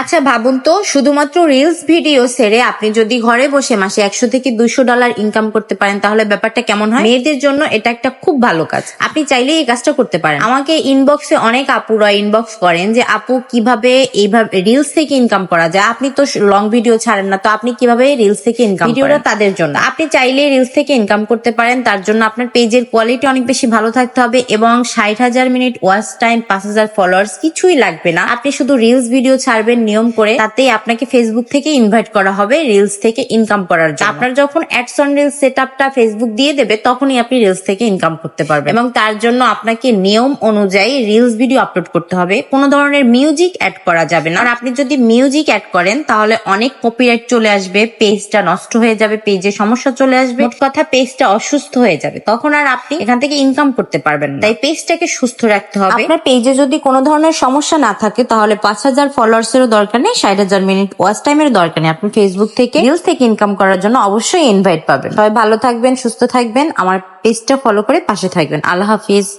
আচ্ছা ভাবুন তো শুধুমাত্র রিলস ভিডিও ছেড়ে আপনি যদি ঘরে বসে মাসে একশো থেকে দুইশো ডলার ইনকাম করতে পারেন তাহলে ব্যাপারটা কেমন হয়? মেয়েদের জন্য এটা একটা খুব ভালো কাজ। আপনি চাইলেই এই কাজটা করতে পারেন। আমাকে ইনবক্সে অনেক আপুরা ইনবক্স করেন যে আপু কীভাবে এইভাবে রিলস থেকে ইনকাম করা যায়? আপনি তো লং ভিডিও ছাড়েন না তো আপনি কীভাবে রিলস থেকে ইনকাম ভিডিওটা তাদের জন্য। আপনি চাইলে রিলস থেকে ইনকাম করতে পারেন তার জন্য আপনার পেজের কোয়ালিটি অনেক বেশি ভালো থাকতে হবে এবং ষাট হাজার মিনিট ওয়াচ টাইম পাঁচ হাজার ফলোয়ার্স কিছুই লাগবে না। আপনি শুধু রিলস ভিডিও ছাড়বেন নিয়ম করে তাতেই আপনাকে ফেসবুক থেকে ইনভাইট করা হবে রিলস থেকে ইনকাম করার জন্য। আপনার যখন অ্যাডস অন রিলস সেট আপটা ফেসবুক দিয়ে দেবে তখনই আপনি রিলস থেকে ইনকাম করতে পারবেন। এবং তার জন্য আপনাকে নিয়ম অনুযায়ী রিলস ভিডিও আপলোড করতে হবে। কোনো ধরনের মিউজিক অ্যাড করা যাবে না। আর আপনি যদি মিউজিক অ্যাড করেন তাহলে অনেক কপিরাইট চলে আসবে পেজটা নষ্ট হয়ে যাবে পেজে সমস্যা চলে আসবে। কথা পেজটা অসুস্থ হয়ে যাবে। তখন আর আপনি এখান থেকে ইনকাম করতে পারবেন না। তাই পেজটাকে সুস্থ রাখতে হবে। আপনার পেজে যদি কোনো ধরনের সমস্যা না থাকে তাহলে পাঁচ হাজার ফলোয়ার্স এরও দরকার নেই, ষাট হাজার মিনিট ওয়াচ টাইমের দরকার নেই। আপনি ফেসবুক থেকে রিলস থেকে ইনকাম করার জন্য অবশ্যই ইনভাইট পাবেন। সবাই ভালো থাকবেন, সুস্থ থাকবেন। আমার পেজটা ফলো করে পাশে থাকবেন। আল্লাহ হাফিজ।